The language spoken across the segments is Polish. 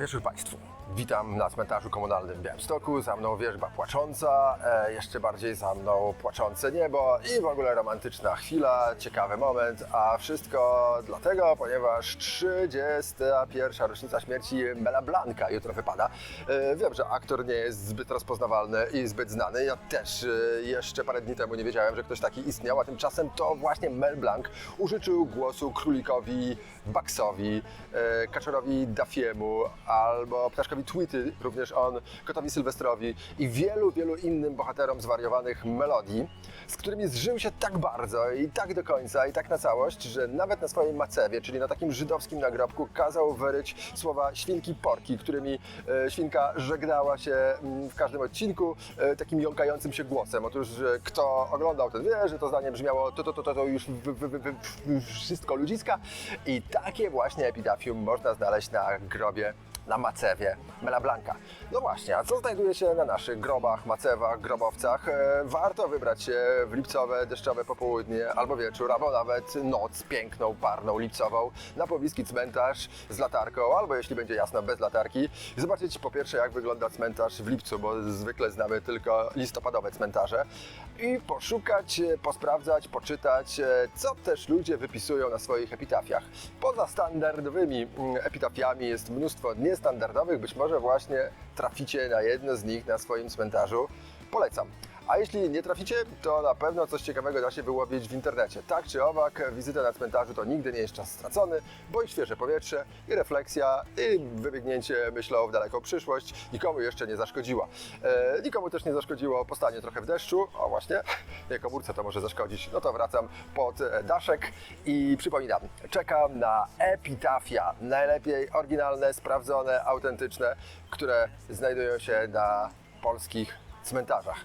Wieczór Państwu. Witam na cmentarzu komunalnym w Białymstoku. Za mną wierzba płacząca, e, jeszcze bardziej za mną płaczące niebo i w ogóle romantyczna chwila, ciekawy moment, a wszystko dlatego, ponieważ 31. rocznica śmierci Mela Blanca jutro wypada. E, wiem, że aktor nie jest zbyt rozpoznawalny i zbyt znany. Ja też e, jeszcze parę dni temu nie wiedziałem, że ktoś taki istniał, a tymczasem to właśnie Mel Blanc użyczył głosu królikowi Baxowi, e, kaczorowi Dafiemu albo ptaszkowi Tweety, również on, kotowi Sylwestrowi i wielu, wielu innym bohaterom zwariowanych melodii, z którymi zżył się tak bardzo i tak do końca i tak na całość, że nawet na swojej macewie, czyli na takim żydowskim nagrobku, kazał wyryć słowa świnki porki, którymi e, świnka żegnała się mm, w każdym odcinku e, takim jąkającym się głosem. Otóż e, kto oglądał, ten wie, że to zdanie brzmiało to, to, to, to, to już w, w, w, wszystko ludziska i takie właśnie epitafium można znaleźć na grobie na macewie Mela Blanca. No właśnie, a co znajduje się na naszych grobach, macewach, grobowcach? E, warto wybrać się w lipcowe, deszczowe popołudnie albo wieczór, albo nawet noc piękną, parną, lipcową na pobliski cmentarz z latarką, albo jeśli będzie jasno, bez latarki. Zobaczyć po pierwsze, jak wygląda cmentarz w lipcu, bo zwykle znamy tylko listopadowe cmentarze. I poszukać, e, posprawdzać, poczytać, e, co też ludzie wypisują na swoich epitafiach. Poza standardowymi mm, epitafiami jest mnóstwo niestandardowych, być może właśnie traficie na jedno z nich na swoim cmentarzu. Polecam. A jeśli nie traficie, to na pewno coś ciekawego da się wyłowić w internecie. Tak czy owak, wizyta na cmentarzu to nigdy nie jest czas stracony, bo i świeże powietrze, i refleksja, i wybiegnięcie myślą w daleką przyszłość nikomu jeszcze nie zaszkodziła. E, nikomu też nie zaszkodziło postanie trochę w deszczu, o właśnie, nie komórce to może zaszkodzić. No to wracam pod e, daszek i przypominam, czekam na epitafia, najlepiej oryginalne, sprawdzone, autentyczne, które znajdują się na polskich cmentarzach.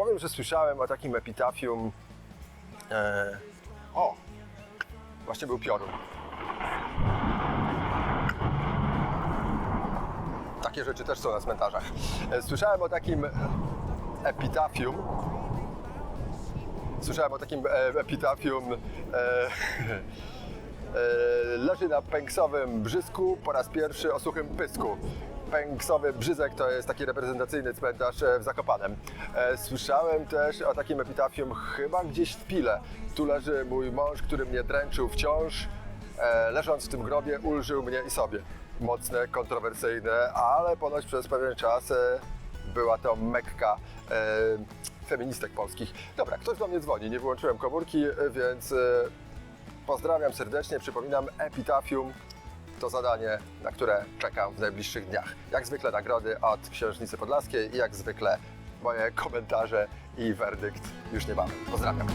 Powiem, że słyszałem o takim epitafium. E, o! Właśnie był piorun. Takie rzeczy też są na cmentarzach. E, Słyszałem o takim epitafium. Słyszałem o takim e, epitafium. E, e, leży na pęksowym brzysku po raz pierwszy o suchym pysku. Pęksowy Brzyzek to jest taki reprezentacyjny cmentarz e, w Zakopanem. E, Słyszałem też o takim epitafium chyba gdzieś w Pile. Tu leży mój mąż, który mnie dręczył wciąż. E, Leżąc w tym grobie ulżył mnie i sobie. Mocne, kontrowersyjne, ale ponoć przez pewien czas była to mekka feministek polskich. Dobra, ktoś do mnie dzwoni, nie wyłączyłem komórki, więc pozdrawiam serdecznie. Przypominam, epitafium to zadanie, na które czekam w najbliższych dniach. Jak zwykle nagrody od Księżnicy Podlaskiej i jak zwykle moje komentarze i werdykt już niebawem. Pozdrawiam.